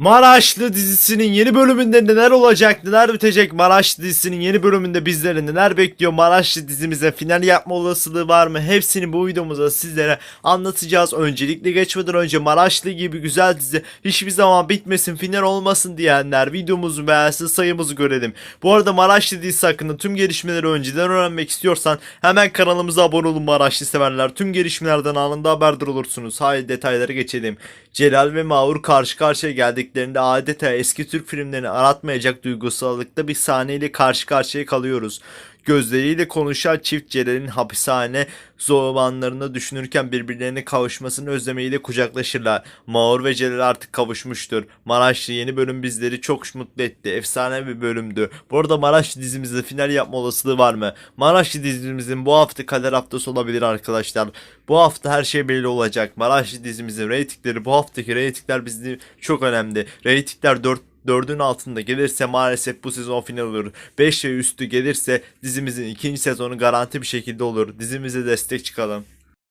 Maraşlı dizisinin yeni bölümünde neler olacak, neler bitecek? Maraşlı dizisinin yeni bölümünde bizleri neler bekliyor? Maraşlı dizimize final yapma olasılığı var mı? Hepsini bu videomuzda sizlere anlatacağız. Öncelikle geçmeden önce Maraşlı gibi güzel dizi hiçbir zaman bitmesin, final olmasın diyenler videomuzu beğensin, sayımızı görelim. Bu arada Maraşlı dizisi hakkında tüm gelişmeleri önceden öğrenmek istiyorsan hemen kanalımıza abone olun Maraşlı severler. Tüm gelişmelerden anında haberdar olursunuz. Haydi detaylara geçelim. Celal ve Mahur karşı karşıya geldiklerinde adeta eski Türk filmlerini aratmayacak duygusallıkta bir sahneyle karşı karşıya kalıyoruz. Gözleriyle konuşan çift Celal'in hapishane zamanlarını düşünürken birbirlerine kavuşmasını özlemeyle kucaklaşırlar. Mahur ve Celal artık kavuşmuştur. Maraşlı yeni bölüm bizleri çok mutlu etti. Efsane bir bölümdü. Bu arada Maraşlı dizimizde final yapma olasılığı var mı? Maraşlı dizimizin bu hafta kader haftası olabilir arkadaşlar. Bu hafta her şey belli olacak. Maraşlı dizimizin reytingleri bu haftaki reytingler bizim çok önemli. Reytingler 4 4'ün altında gelirse maalesef bu sezon final olur. 5 ve üstü gelirse dizimizin ikinci sezonu garanti bir şekilde olur. Dizimize destek çıkalım.